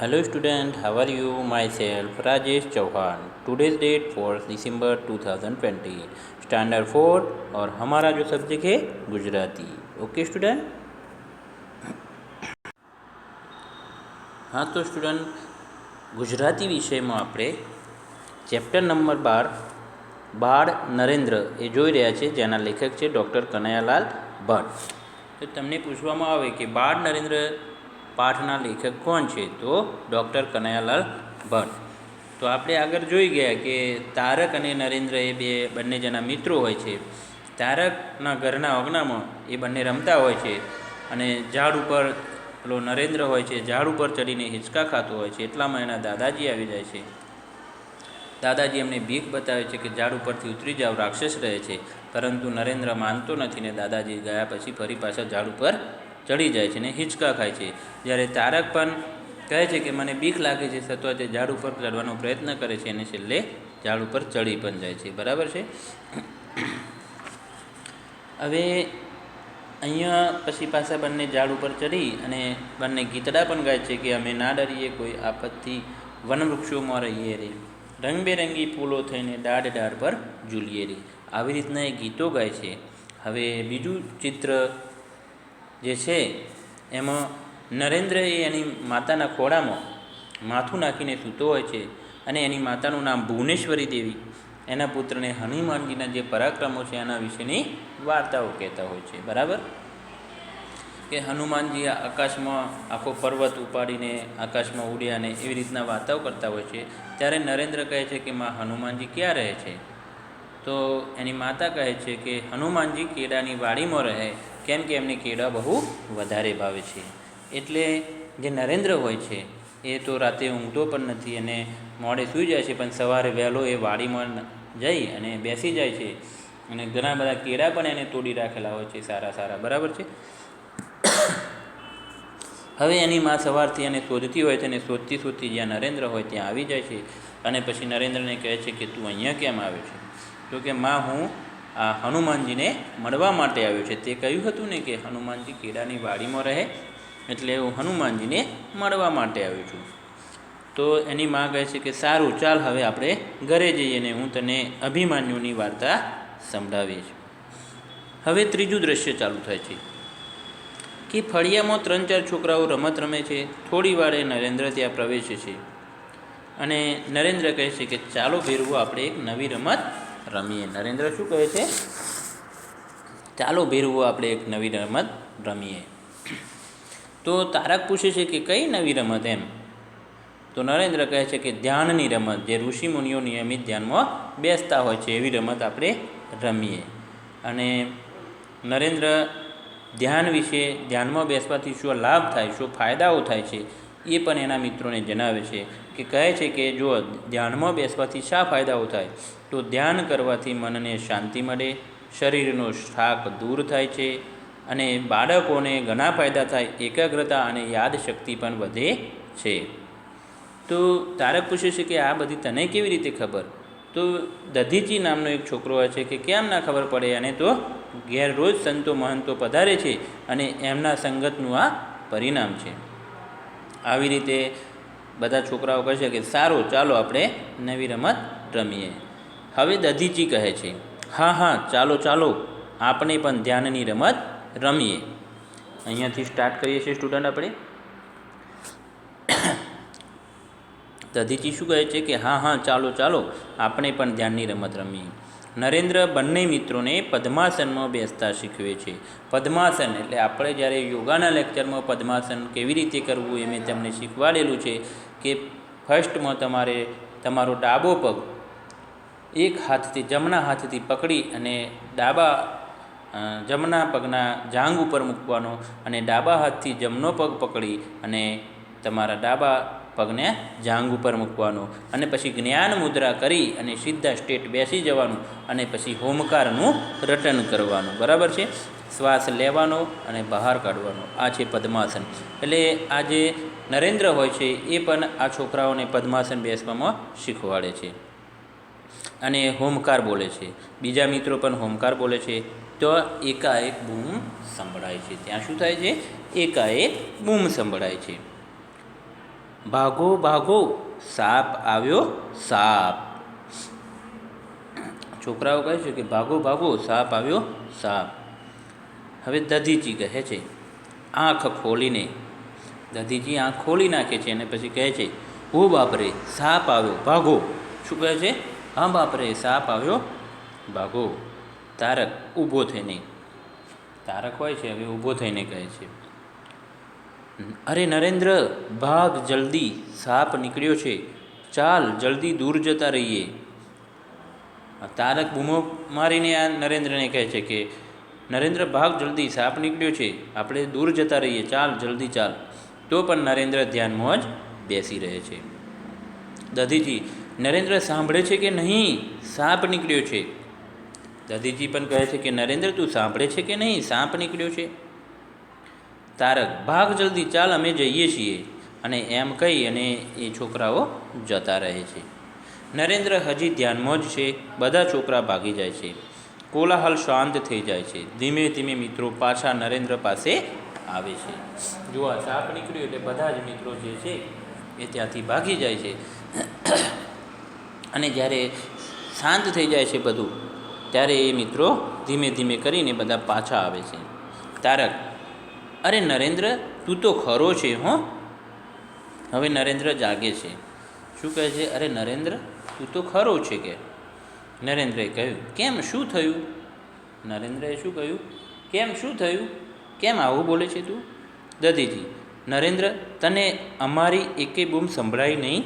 Hello student, how are you? Myself Rajesh Chauhan. Today's date 4 December 2020. Standard 4 और हमारा जो subject है Gujarati okay student હા તો સ્ટુડન્ટ ગુજરાતી વિષયમાં આપણે ચેપ્ટર નંબર બાર બાળ નરેન્દ્ર એ જોઈ રહ્યા છે જેના લેખક છે ડૉક્ટર કનૈયાલાલ ભટ્ટ તો તમને પૂછવામાં આવે કે બાળ નરેન્દ્ર પાઠના લેખક કોણ છે? તો ડૉક્ટર કનૈયાલાલ ભટ્ટ. તો આપણે આગળ જોઈ ગયા કે તારક અને નરેન્દ્ર એ બે બંને જણા મિત્રો હોય છે. તારકના ઘરના અગનામાં એ બંને રમતા હોય છે અને ઝાડ ઉપર પેલો નરેન્દ્ર હોય છે, ઝાડ ઉપર ચડીને હિંચકા ખાતો હોય છે. એટલામાં એના દાદાજી આવી જાય છે. દાદાજી એમને ભીખ બતાવે છે કે ઝાડ ઉપરથી ઉતરી જાવ રાક્ષસ રહે છે. પરંતુ નરેન્દ્ર માનતો નથી ને દાદાજી ગયા પછી ફરી પાછા ઝાડ ઉપર ચડી જાય છે ને હિંચકા ખાય છે. જ્યારે તારક પણ કહે છે કે મને બીક લાગે છે છતાં તે ઝાડ ઉપર ચડવાનો પ્રયત્ન કરે છે અને છેલ્લે ઝાડ ઉપર ચડી પણ જાય છે. બરાબર છે? હવે અહીંયા પછી પાછા બંને ઝાડ ઉપર ચડી અને બંને ગીતડા પણ ગાય છે કે અમે ના ડરીએ, કોઈ આફતથી વનવૃક્ષોમાં રહીએ રે. રંગબેરંગી ફૂલો થઈને ડાઢ ડાઢ પર ઝૂલીએ રે. આવી રીતના એ ગીતો ગાય છે. હવે બીજું ચિત્ર જે છે, એમાં નરેન્દ્ર એ એની માતાના ખોળામાં માથું નાખીને સૂતો હોય છે અને એની માતાનું નામ ભુવનેશ્વરી દેવી. એના પુત્રને હનુમાનજીના જે પરાક્રમો છે, એના વિશેની વાર્તાઓ કહેતા હોય છે. બરાબર? કે હનુમાનજી આકાશમાં આખો પર્વત ઉપાડીને આકાશમાં ઉડ્યા ને એવી રીતના વાર્તાઓ કરતા હોય છે. ત્યારે નરેન્દ્ર કહે છે કે, માં, હનુમાનજી ક્યાં રહે છે? તો એની માતા કહે છે કે, હનુમાનજી કેળાની વાડીમાં રહે, કેમ કે એમને કેળા બહુ વધારે ભાવે છે. એટલે જે નરેન્દ્ર હોય છે, એ તો રાતે ઊંઘતો પણ નથી અને મોડે સૂઈ જાય છે, પણ સવારે વહેલો એ વાડીમાં જઈ અને બેસી જાય છે. અને ઘણા બધા કેળા પણ એને તોડી રાખેલા હોય છે, સારા સારા. બરાબર છે? હવે એની માં સવારથી એને શોધતી હોય છે અને શોધતી શોધતી જ્યાં નરેન્દ્ર હોય ત્યાં આવી જાય છે. અને પછી નરેન્દ્રને કહે છે કે, તું અહીંયા કેમ આવ્યો છે? તો કે માં હું આ હનુમાનજીને મળવા માટે આવ્યો છે. તે કહ્યું હતું ને કે હનુમાનજી કેળાની વાડીમાં રહે એટલે હું હનુમાનજીને મળવા માટે આવ્યો છું. તો એની માં કહે છે કે સારું, ચાલ હવે આપણે ઘરે જઈએ ને હું તને અભિમાન્યુની વાર્તા સંભળાવીશ. હવે ત્રીજું દ્રશ્ય ચાલુ થાય છે. કે ફળિયામાં ત્રણ ચાર છોકરાઓ રમત રમે છે. થોડી વારે નરેન્દ્ર ત્યાં પ્રવેશે છે. અને નરેન્દ્ર કહે છે કે ચાલો ભેરવો, આપણે એક નવી રમત રમીએ. નરેન્દ્ર શું કહે છે? ચાલો ભેરવો, આપણે એક નવી રમત રમીએ. તો તારક પૂછે છે કે કઈ નવી રમત એમ? તો નરેન્દ્ર કહે છે કે ધ્યાનની રમત, જે ઋષિમુનિઓ નિયમિત ધ્યાનમાં બેસતા હોય છે, એવી રમત આપણે રમીએ. અને નરેન્દ્ર ધ્યાન વિશે ધ્યાનમાં બેસવાથી શું લાભ થાય, શું ફાયદાઓ થાય છે? એ પણ એના મિત્રોને જણાવે છે કે કહે છે કે જો ધ્યાનમાં બેસવાથી શા ફાયદાઓ થાય? તો ધ્યાન કરવાથી મનને શાંતિ મળે, શરીરનો થાક દૂર થાય છે અને બાળકોને ઘણા ફાયદા થાય, એકાગ્રતા અને યાદશક્તિ પણ વધે છે. તો તારક પૂછે છે કે આ બધી તને કેવી રીતે ખબર? તો દધીજી નામનો એક છોકરો હોય છે કે કેમ ના ખબર પડે અને તો ઘેર રોજ સંતો મહંતો પધારે છે અને એમના સંગતનું આ પરિણામ છે. આવી રીતે બધા છોકરાઓ કહે છે કે સારું, ચાલો આપણે નવી રમત રમીએ. હવે દધીચી કહે છે, હા હા, ચાલો ચાલો, આપણે પણ ધ્યાનની રમત રમીએ. અહીંયાથી સ્ટાર્ટ કરીએ છીએ સ્ટુડન્ટ આપણે. દધીચી શું કહે છે કે, હા હા, ચાલો ચાલો, આપણે પણ ધ્યાનની રમત રમીએ. નરેન્દ્ર બંને મિત્રોને પદ્માસનમાં બેસતા શીખવે છે. પદ્માસન એટલે આપણે જ્યારે યોગાના લેક્ચરમાં પદ્માસન કેવી રીતે કરવું એ મેં તમને શીખવાડેલું છે કે ફર્સ્ટમાં તમારે તમારો ડાબો પગ એક હાથથી જમણા હાથથી પકડી અને ડાબા જમણા પગના જાંગ ઉપર મૂકવાનો અને ડાબા હાથથી જમણો પગ પકડી અને તમારા ડાબા પગને જાંગ ઉપર મૂકવાનો અને પછી જ્ઞાન મુદ્રા કરી અને સીધા સ્ટેટ બેસી જવાનું અને પછી હોમકારનું રટન કરવાનું. બરાબર છે? શ્વાસ લેવાનો અને બહાર કાઢવાનો. આ છે પદ્માસન. એટલે આ જે નરેન્દ્ર હોય છે, એ પણ આ છોકરાઓને પદ્માસન બેસવામાં શીખવાડે છે. અને હોમકાર બોલે છે. બીજા મિત્રો પણ હોમકાર બોલે છે. તો એકાએક બૂમ સંભળાય છે. ત્યાં શું થાય છે? એકાએક બૂમ સંભળાય છે. ભાગો ભાગો, સાપ આવ્યો, સાપ. છોકરાઓ કહે છે કે ભાગો ભાગો, સાપ આવ્યો, સાપ. હવે દધીજી કહે છે, આંખ ખોલીને. દધીજી આંખ ખોલી નાખે છે અને પછી કહે છે ઓ બાપરે, સાપ આવ્યો, ભાગો. શું કહે છે? હા બાપરે, સાપ આવ્યો, ભાગો. તારક ઊભો થઈને. તારક હોય છે, હવે ઊભો થઈને કહે છે. અરે નરેન્દ્ર, ભાગ જલ્દી, સાપ નીકળ્યો છે. ચાલ, જલ્દી દૂર જતા રહીએ. તારક બૂમો મારીને આ નરેન્દ્રને કહે છે કે, નરેન્દ્ર, ભાગ જલ્દી, સાપ નીકળ્યો છે. આપણે દૂર જતા રહીએ. ચાલ, જલ્દી ચાલ. તો પણ નરેન્દ્ર ધ્યાનમાં જ બેસી રહે છે. દધીજી નરેન્દ્ર સાંભળે છે કે નહીં? સાપ નીકળ્યો છે. દધીજી પણ કહે છે કે, નરેન્દ્ર, તું સાંભળે છે કે નહીં? સાપ નીકળ્યો છે. તારક, ભાગ જલ્દી ચાલ, અમે જઈએ છીએ. અને એમ કહી અને એ છોકરાઓ જતા રહે છે. નરેન્દ્ર હજી ધ્યાનમાં જ છે. બધા છોકરા ભાગી જાય છે. કોલાહલ શાંત થઈ જાય છે. ધીમે ધીમે મિત્રો પાછા નરેન્દ્ર પાસે આવે છે. જો આ સાપ નીકળ્યું એટલે બધા જ મિત્રો જે છે એ ત્યાંથી ભાગી જાય છે. અને જ્યારે શાંત થઈ જાય છે બધું, ત્યારે એ મિત્રો ધીમે ધીમે કરીને બધા પાછા આવે છે. તારક અરે નરેન્દ્ર, તું તો ખરો છે, હો. હવે નરેન્દ્ર જાગે છે. શું કહે છે? અરે નરેન્દ્ર, તું તો ખરો છે કે. નરેન્દ્રએ કહ્યું, કેમ? શું થયું? નરેન્દ્રએ શું કહ્યું? કેમ? શું થયું? કેમ આવું બોલે છે તું? દધીજી, નરેન્દ્ર, તને અમારી એકે બૂમ સંભળાઈ નહીં?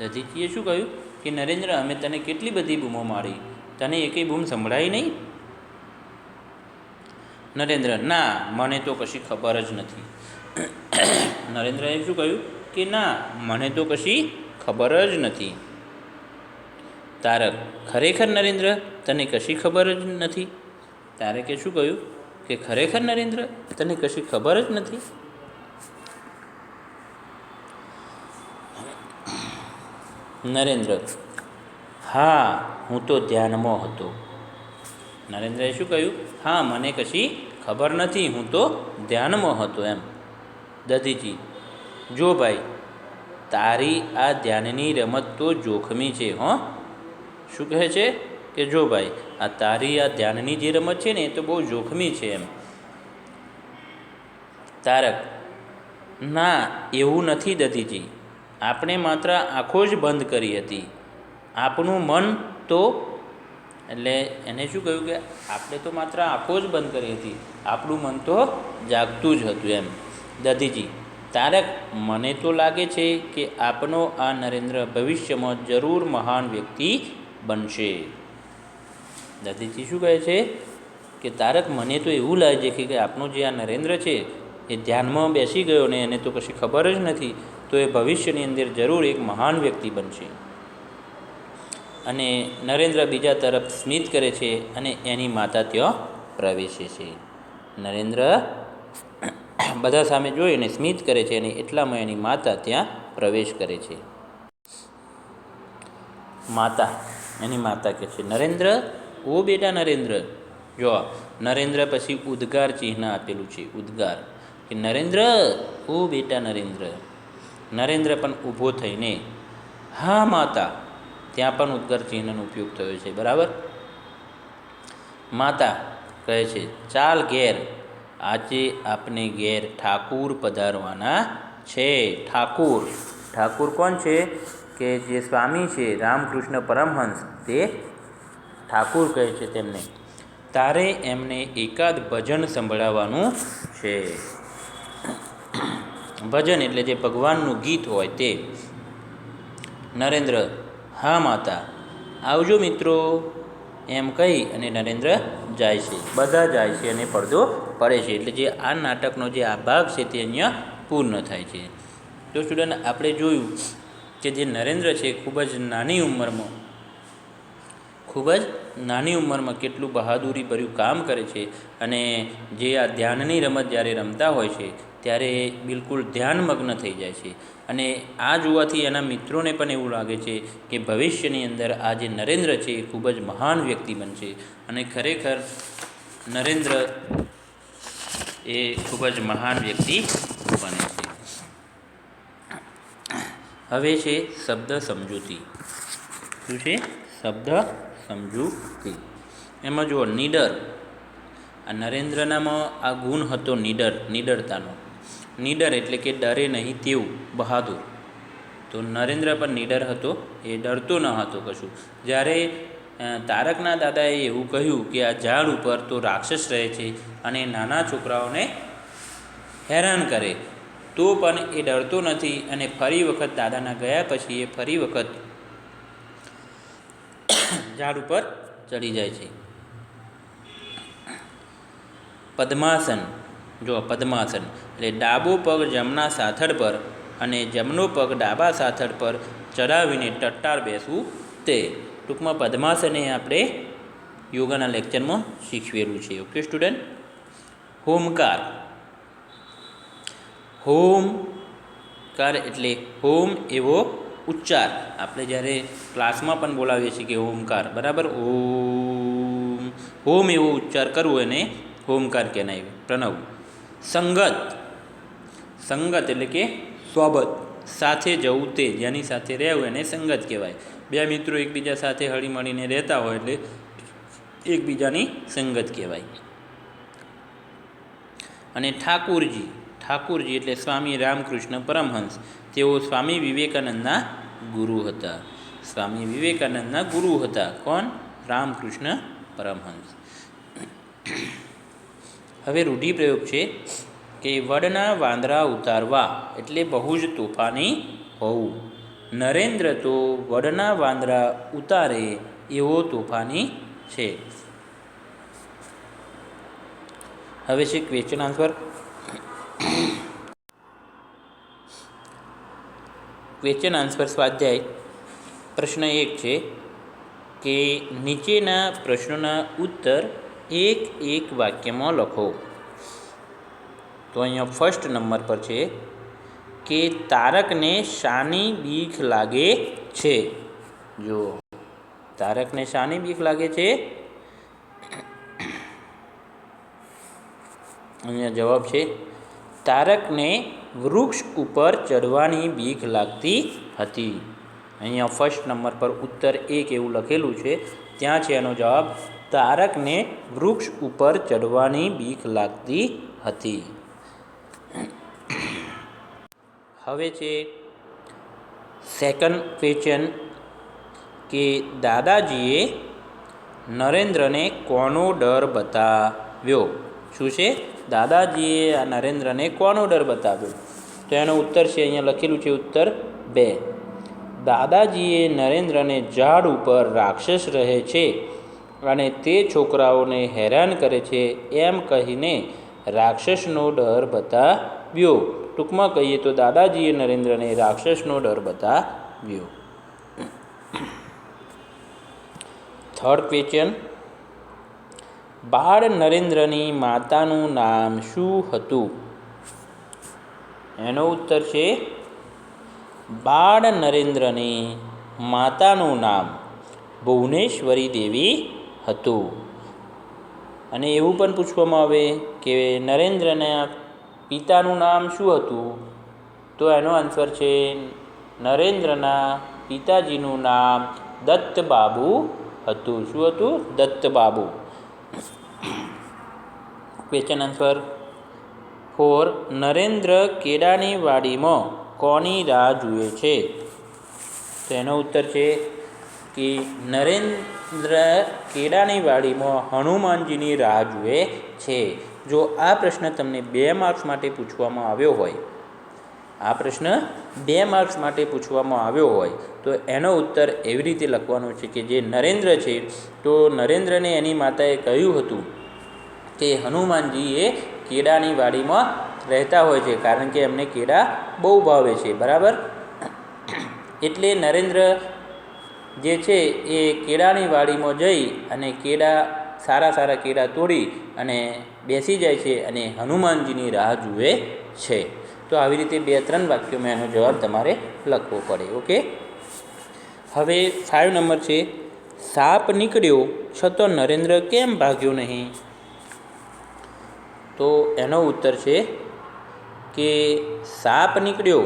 દધીજીએ શું કહ્યું? કે નરેન્દ્ર, અમે તને કેટલી બધી બૂમો મારી. તને એકેય બૂમ સંભળાઈ નહીં? નરેન્દ્ર, ના, મને તો કશી ખબર જ નથી. નરેન્દ્રએ શું કહ્યું? કે ના, મને તો કશી ખબર જ નથી. તારક, ખરેખર નરેન્દ્ર, તને કશી ખબર જ નથી? તારકે શું કહ્યું? કે ખરેખર નરેન્દ્ર, તને કશી ખબર જ નથી? નરેન્દ્ર, હા, હું તો ધ્યાનમાં હતો. નરેન્દ્રએ શું કહ્યું? હા, મને કશી ખબર નથી, હું તો ધ્યાનમાં હતો એમ. દધીજી, જો ભાઈ, તારી આ ધ્યાનની રમત તો જોખમી છે, હો. શું કહે છે? કે જો ભાઈ, આ તારી આ ધ્યાનની જે રમત છે ને, એ તો બહુ જોખમી છે એમ. તારક, ના, એવું નથી દધીજી. આપણે માત્ર આંખો જ બંધ કરી હતી. આપણું મન તો એટલે એને શું કહ્યું કે આપણે તો માત્ર આંખો જ બંધ કરી હતી. આપણું મન તો જાગતું જ હતું એમ. દધીજી તારક મને તો લાગે છે કે આપનો આ નરેન્દ્ર ભવિષ્યમાં જરૂર મહાન વ્યક્તિ બનશે. દધીજી શું કહે છે? કે તારક મને તો એવું લાગે છે કે આપણો જે આ નરેન્દ્ર છે એ ધ્યાનમાં બેસી ગયો ને એને તો કશી ખબર જ નથી. તો એ ભવિષ્યની અંદર જરૂર એક મહાન વ્યક્તિ બનશે. અને નરેન્દ્ર બીજા તરફ સ્મિત કરે છે અને એની માતા ત્યાં પ્રવેશે છે. નરેન્દ્ર બધા સામે જોઈ અને સ્મિત કરે છે અને એટલામાં એની માતા ત્યાં પ્રવેશ કરે છે. માતા, એની માતા કહે છે, નરેન્દ્ર, ઓ બેટા નરેન્દ્ર. જો નરેન્દ્ર પછી ઉદ્ગાર ચિહ્ન આપેલું છે, ઉદ્ગાર. કે નરેન્દ્ર, ઓ બેટા નરેન્દ્ર. નરેન્દ્ર પણ ઊભો થઈને, હા માતા ત્યાં પણ ઉદ્ગાર ચિહ્નનો ઉપયોગ થયો છે, બરાબર? માતા કહે છે, ચાલ ઘેર, આજે આપને ઘેર ઠાકુર પધારવાના છે. ઠાકુર ઠાકુર કોણ છે? કે જે સ્વામી છે, રામકૃષ્ણ પરમહંસ. તે ઠાકુર કહે છે તેમને, તારે એમને એકાદ ભજન સંભળાવવાનું છે. ભજન એટલે જે ભગવાનનું ગીત હોય તે. નરેન્દ્ર હા, માતા. આવજો મિત્રો. એમ કહી અને નરેન્દ્ર જાય છે. બધા જાય છે અને પડદો પડે છે. એટલે જે આ નાટકનો જે આ ભાગ છે તે અહીંયા પૂર્ણ થાય છે. તો સ્ટુડન્ટ આપણે જોયું કે જે નરેન્દ્ર છે ખૂબ જ નાની ઉંમરમાં, ખૂબ જ નાની ઉંમરમાં કેટલું બહાદુરી ભર્યું કામ કરે છે અને જે આ ધ્યાનની રમત જ્યારે રમતા હોય છે ત્યારે એ બિલકુલ ધ્યાનમગ્ન થઈ જાય છે. અને આ જોવાથી એના મિત્રોને પણ એવું લાગે છે કે ભવિષ્યની અંદર આ જે નરેન્દ્ર છે એ ખૂબ જ મહાન વ્યક્તિ બનશે. અને ખરેખર નરેન્દ્ર એ ખૂબ જ મહાન વ્યક્તિ બને છે. હવે છે શબ્દ સમજૂતી. શું છે? શબ્દ સમજૂતી. એમાં જુઓ નીડર. આ નરેન્દ્રનામાં આ ગુણ હતો નીડર, નીડરતાનો. નીડર એટલે કે ડરે નહીં તેવું, બહાદુર. તો નરેન્દ્ર પણ નીડર હતો, એ ડરતો ન હતો કશું. જ્યારે તારકના દાદાએ એવું કહ્યું કે આ ઝાડ ઉપર તો રાક્ષસ રહે છે અને નાના છોકરાઓને હેરાન કરે, તો પણ એ ડરતો નથી અને ફરી વખત દાદાના ગયા પછી એ ફરી વખત ઝાડ ઉપર ચડી જાય છે. પદ્માસન જો પદ્માસન એટલે ડાબો પગ જમણા સાથળ પર અને જમણો પગ ડાબા સાથળ પર ચડાવીને ટટ્ટાર બેસવું તે. ટૂંકમાં પદ્માસન આપણે યોગાના લેક્ચરમાં શીખવેલું છે. ઓકે સ્ટુડન્ટ હોમકાર. હોમ કાર એટલે હોમ એવો ઉચ્ચાર. આપણે જ્યારે ક્લાસમાં પણ બોલાવીએ છીએ કે હોમકાર, બરાબર? ઓમ. હોમ એવો ઉચ્ચાર કરવો એને હોમકાર કહેવાય. પ્રણવ. સંગત. સંગત એટલે કે સ્વબત સાથે જવું તે, જેની સાથે રહેવું એને સંગત કહેવાય. બે મિત્રો એકબીજા સાથે હળીમળીને રહેતા હોય એટલે એકબીજાની સંગત કહેવાય. અને ઠાકુરજી ઠાકુરજી એટલે સ્વામી રામકૃષ્ણ પરમહંસ. તેઓ સ્વામી વિવેકાનંદના ગુરુ હતા. સ્વામી વિવેકાનંદના ગુરુ હતા. કોણ? રામકૃષ્ણ પરમહંસ. હવે રૂઢિપ્રયોગ છે કે વડના વાંદરા ઉતારવા એટલે બહુ જ તોફાની હોવું. નરેન્દ્ર તો વડના વાંદરા ઉતારે એવો તોફાની છે. હવે છે ક્વેશ્ચન આન્સર ક્વેશ્ચન આન્સર સ્વાધ્યાય. પ્રશ્ન એક છે કે નીચેના પ્રશ્નોના ઉત્તર એક એક વાક્યમાં લખો. તો અહીંયા ફર્સ્ટ નંબર પર છે કે તારકને શાની બીક લાગે છે. જુઓ. તારકને શાની બીક લાગે છે. અહીંયા જવાબ છે, તારકને વૃક્ષ ઉપર ચડવાની બીક લાગતી હતી. અહીંયા ફર્સ્ટ નંબર પર ઉત્તર એક એવું લખેલું છે. ત્યાં છે એનો જવાબ તારકને વૃક્ષ ઉપર ચડવાની બીક લાગતી હતી. હવે છે સેકન્ડ ક્વેશ્ચન કે દાદાજીએ નરેન્દ્રને કોનો ડર બતાવ્યો? શું છે? દાદાજીએ આ નરેન્દ્રને કોનો ડર બતાવ્યો? તો એનો ઉત્તર છે, અહીંયા લખેલું છે ઉત્તર બે. દાદાજીએ નરેન્દ્રને ઝાડ ઉપર રાક્ષસ રહે છે. અને તે છોકરાઓને હેરાન કરે છે એમ કહીને રાક્ષસનો ડર બતાવ્યો. ટૂંકમાં કહીએ તો દાદાજીએ નરેન્દ્રને રાક્ષસનો ડર બતાવ્યો. થર્ડ ક્વેશ્ચન બાળ નરેન્દ્રની માતાનું નામ શું હતું? એનો ઉત્તર છે, બાળ નરેન્દ્રની માતાનું નામ ભુવનેશ્વરી દેવી હતું. અને એવું પણ પૂછવામાં આવે કે નરેન્દ્રના પિતાનું નામ શું હતું? તો એનો આન્સર છે નરેન્દ્રના પિતાજીનું નામ દત્તબાબુ હતું. શું હતું? Dattababu. Question answer for Narendra કેડાની વાડીમાં કોની રાહ જુએ છે? તો એનો ઉત્તર છે કે નરેન્દ્ર કેળાની વાડીમાં હનુમાનજીની રાહ જુએ છે. જો આ પ્રશ્ન તમને બે માર્ક્સ માટે પૂછવામાં આવ્યો હોય, આ પ્રશ્ન બે માર્ક્સ માટે પૂછવામાં આવ્યો હોય, તો એનો ઉત્તર એવી રીતે લખવાનો છે કે જે નરેન્દ્ર છે, તો નરેન્દ્રને એની માતાએ કહ્યું હતું કે હનુમાનજી એ કેળાની વાડીમાં રહેતા હોય છે, કારણ કે એમને કેળા બહુ ભાવે છે, બરાબર? એટલે નરેન્દ્ર જે છે એ કેળાની વાડીમાં જઈ અને કેળા, સારા સારા કેળા તોડી અને બેસી જાય છે અને હનુમાનજીની રાહ જુએ છે. તો આવી રીતે બે ત્રણ વાક્યોમાં એનો જવાબ તમારે લખવો પડે, ઓકે? હવે ફાઇવ નંબર છે, સાપ નીકળ્યો છતાં નરેન્દ્ર કેમ ભાગ્યો નહીં? તો એનો ઉત્તર છે કે, સાપ નીકળ્યો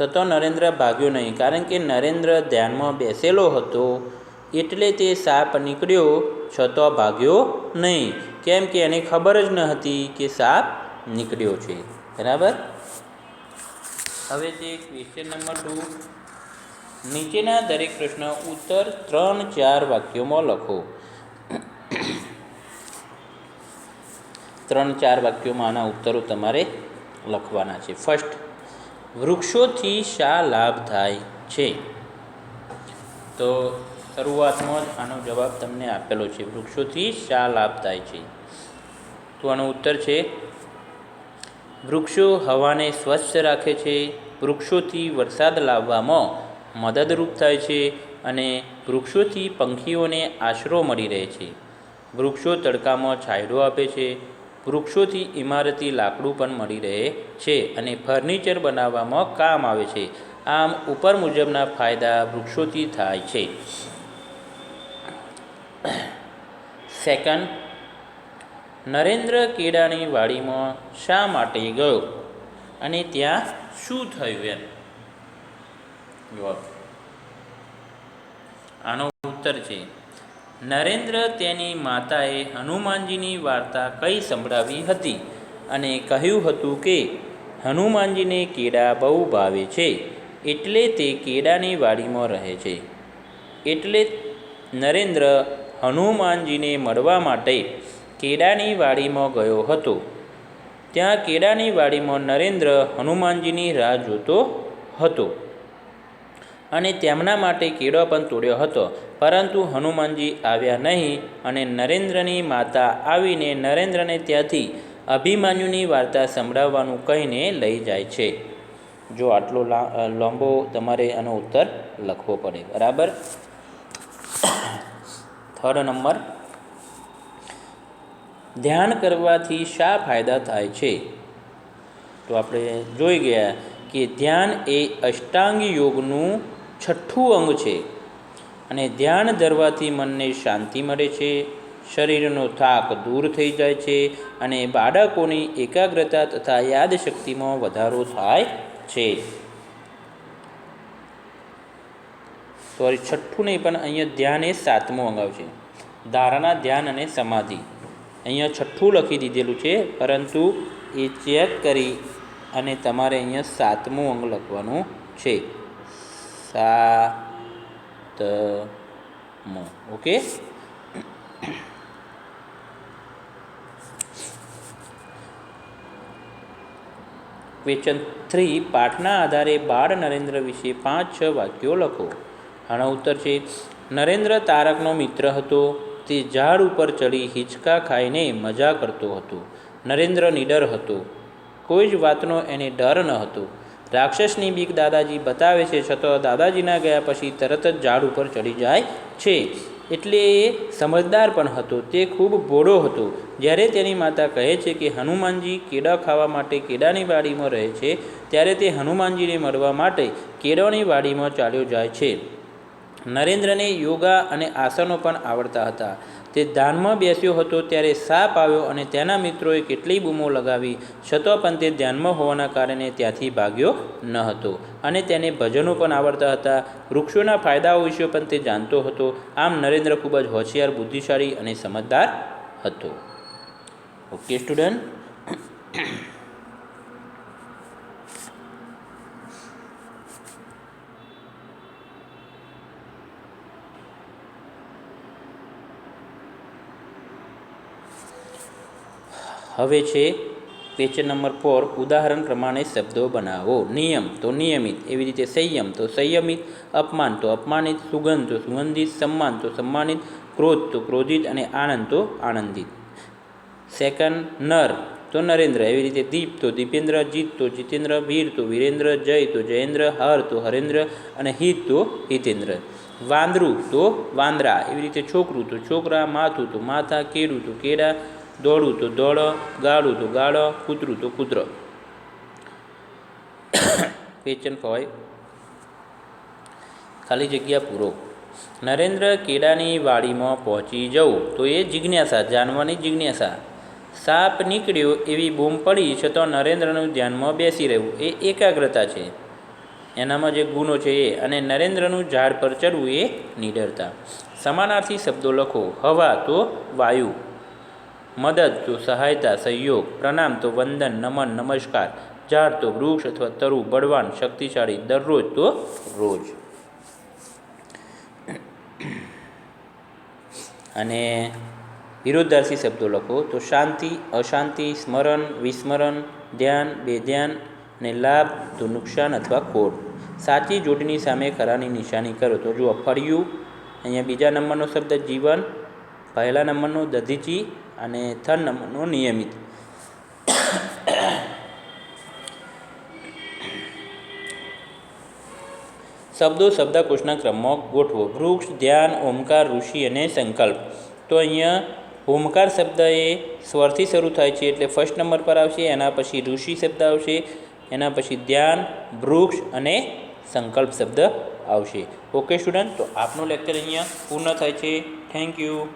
છતાં નરેન્દ્ર ભાગ્યો નહીં, કારણ કે નરેન્દ્ર ધ્યાનમાં બેસેલો હતો. એટલે તે સાપ નીકળ્યો છતો ભાગ્યો નહીં. કેમ કે એને ખબર જ ન હતી કે સાપ નીકળ્યો છે. બરાબર? હવે તે ક્વેશ્ચન નંબર ટુ નીચેના દરેક પ્રશ્ન ઉત્તર ત્રણ ચાર વાક્યોમાં લખો. ત્રણ ચાર વાક્યોમાં આના ઉત્તરો તમારે લખવાના છે. ફર્સ્ટ વૃક્ષોથી શા લાભ થાય છે? તો શરૂઆતમાં જ આનો જવાબ તમને આપેલો છે. વૃક્ષોથી શા લાભ થાય છે? તો આનો ઉત્તર છે, વૃક્ષો હવાને સ્વચ્છ રાખે છે, વૃક્ષોથી વરસાદ લાવવામાં મદદરૂપ થાય છે અને વૃક્ષોથી પંખીઓને આશરો મળી રહે છે. વૃક્ષો તડકામાં છાંયડો આપે છે વૃક્ષોથી ઇમારતી લાકડું પણ મળી રહે છે અને ફર્નિચર બનાવવામાં કામ આવે છે. આમ ઉપર મુજબના ફાયદા વૃક્ષોથી થાય છે. સેકન્ડ નરેન્દ્ર કેડાની વાડીમાં શા માટે ગયો? અને ત્યાં શું થયું એમ? જવાબ. આનો ઉત્તર છે. નરેન્દ્ર તેની માતાએ હનુમાનજીની વાર્તા કઈ સંભળાવી હતી અને કહ્યું હતું કે, હનુમાનજીને કેળા બહુ ભાવે છે, એટલે તે કેળાની વાડીમાં રહે છે. એટલે નરેન્દ્ર હનુમાનજીને મળવા માટે કેળાની વાડીમાં ગયો હતો. ત્યાં કેળાની વાડીમાં નરેન્દ્ર હનુમાનજીની રાહ જોતો હતો. અને તેમના માટે કીડો પણ તોડ્યો હતો. પરંતુ હનુમાનજી આવ્યા નહીં અને નરેન્દ્રની માતા આવીને નરેન્દ્રને ત્યાંથી અભિમાન્યુની વાર્તા સંભળાવવાનું કહીને લઈ જાય છે. જો આટલો લાંબો તમારે આનો ઉત્તર લખવો પડે. બરાબર? થર્ડ નંબર ધ્યાન કરવાથી શા ફાયદા થાય છે? તો આપણે જોઈ ગયા કે ધ્યાન એ અષ્ટાંગ યોગનું છઠ્ઠું અંગ છે અને ધ્યાન ધરવાથી મનને શાંતિ મળે છે, શરીરનો થાક દૂર થઈ જાય છે અને બાળકોની એકાગ્રતા તથા યાદશક્તિમાં વધારો થાય છે. સોરી છઠ્ઠું નહીં પણ અહીંયા ધ્યાન એ સાતમું અંગ આવશે. ધારણા, ધ્યાન અને સમાધિ. અહીંયા છઠ્ઠું લખી દીધેલું છે, પરંતુ એ ચેક કરી અને તમારે અહીંયા સાતમું અંગ લખવાનું છે. સાતમો ઓકે ક્વેશ્ચન થ્રી પાઠના આધારે બાળ નરેન્દ્ર વિશે પાંચ છ વાક્યો લખો આનો ઉત્તર છે નરેન્દ્ર તારકનો મિત્ર હતો તે ઝાડ ઉપર ચડી હિંચકા ખાઈને મજા કરતો હતો નરેન્દ્ર નિડર હતો કોઈ જ વાતનો એને ડર ન હતો રાક્ષસની બીક દાદાજી બતાવે છે, છતાં દાદાજીના ગયા પછી તરત જ ઝાડ ઉપર ચડી જાય છે. એટલે એ સમજદાર પણ હતો, તે ખૂબ ભોળો હતો. જ્યારે તેની માતા કહે છે કે હનુમાનજી કેળા ખાવા માટે કેળાની વાડીમાં રહે છે, ત્યારે તે હનુમાનજીને મળવા માટે કેળાની વાડીમાં ચાલ્યો જાય છે. નરેન્દ્રને યોગા અને આસનો પણ આવડતા હતા. તે ધ્યાનમાં બેસ્યો હતો ત્યારે સાપ આવ્યો અને તેના મિત્રોએ કેટલી બૂમો લગાવી. છતાં પણ તે ધ્યાનમાં હોવાના કારણે ત્યાંથી ભાગ્યો ન હતો અને તેને ભજનો પણ આવડતા હતા. વૃક્ષોના ફાયદાઓ વિશે પણ તે જાણતો હતો. આમ નરેન્દ્ર ખૂબ જ હોશિયાર, બુદ્ધિશાળી અને સમજદાર હતો. ઓકે સ્ટુડન્ટ હવે છે ક્વેશ્ચન નંબર ફોર ઉદાહરણ પ્રમાણે શબ્દો બનાવો. નિયમ, તો નિયમિત. એવી રીતે સંયમ, તો સંયમિત. અપમાન, તો અપમાનિત. સુગંધ, તો સુગંધિત. સન્માન, તો સન્માનિત. ક્રોધ, તો ક્રોધિત. અને આનંદ, તો આનંદિત. સેકન્ડ નર, તો નરેન્દ્ર. એવી રીતે દીપ, તો દીપેન્દ્ર. જીત, તો જીતેન્દ્ર. વીર, તો વીરેન્દ્ર. જય, તો જયેન્દ્ર. હર, તો હરેન્દ્ર. અને હિત, તો હિતેન્દ્ર. વાંદરું, તો વાંદરા. એવી રીતે છોકરું, તો છોકરા. માથું, તો માથા. કેડું તો કેળા. દોડું તો દોડ, ગાળું તો ગાળ, કૂતરું તો કૂતર. ક્વેશ્ચન ફાઈવ ખાલી જગ્યા પૂરો. નરેન્દ્ર કેળાની વાડીમાં પહોંચી જવું તો એ જિજ્ઞાસા જાણવાની જિજ્ઞાસા. સાપ નીકળ્યો એવી બૂમ પડી છતાં નરેન્દ્રનું ધ્યાનમાં બેસી રહેવું એ એકાગ્રતા છે. એનામાં જે ગુનો છે એ અને નરેન્દ્રનું ઝાડ પર ચડવું એ નિડરતા. સમાનાર્થી શબ્દો લખો. હવા તો વાયુ. મદદ તો સહાયતા, સહયોગ, પ્રણામ તો વંદન, નમન, નમસ્કાર ઝાડ તો વૃક્ષ અથવા તરુ બળવાન, શક્તિશાળી, દરરોજ તો રોજ. અને વિરોધાર્થી શબ્દો લખો, તો શાંતિ, અશાંતિ, સ્મરણ, વિસ્મરણ, ધ્યાન, બેધ્યાન ને લાભ, તો નુકસાન અથવા ખોટ. સાચી જોડની સામે ખરાની નિશાની કરો. તો જુઓ ફળિયું અહીંયા બીજા નંબરનો શબ્દ જીવન, પહેલા નંબરનો દધીચી અને થર્ડ નંબરનો નિયમિત. શબ્દો શબ્દકોશના ક્રમમાં ગોઠવો, વૃક્ષ, ધ્યાન, ઓમકાર, ઋષિ અને સંકલ્પ. તો અહીંયા ઓમકાર શબ્દ એ સ્વરથી શરૂ થાય છે એટલે ફર્સ્ટ નંબર પર આવશે, એના પછી ઋષિ શબ્દ આવશે, એના પછી ધ્યાન, વૃક્ષ અને સંકલ્પ શબ્દ આવશે. ઓકે સ્ટુડન્ટ તો આપનું લેક્ચર અહીંયા પૂર્ણ થાય છે. Thank you